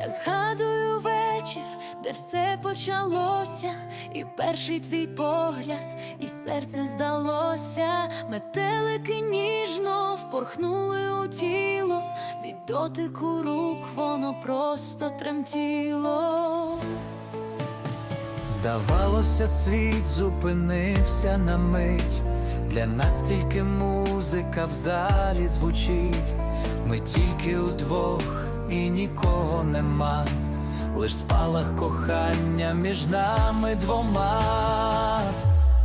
Я згадую вечір, де все почалося, і перший твій погляд, і серце здалося, метелики ніжно впорхнули у тіло, від дотику рук воно просто тремтіло. Здавалося, світ зупинився на мить. Для нас тільки музика в залі звучить. Ми тільки удвох і нікого нема. Лиш спалах кохання між нами двома.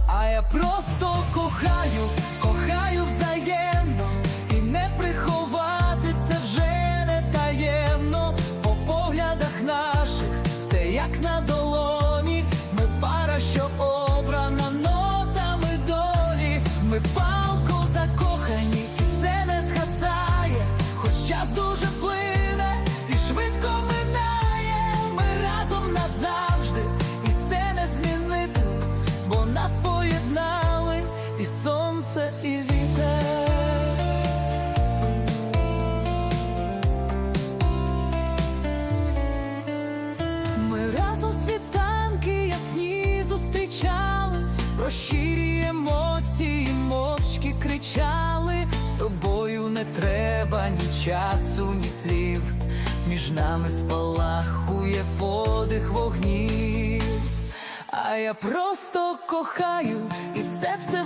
А я просто кохаю, кохаю взаємно, і не приховати це вже не таємно. По поглядах наших все як на долоні. Ми пара, що обрана нотами долі. Ми палко і сонце, і вітер. Ми разом світанки ясні зустрічали, про щирі емоції мовчки кричали. З тобою не треба ні часу, ні слів. Між нами спалахує подих вогнів. А я просто кохаю, і це все.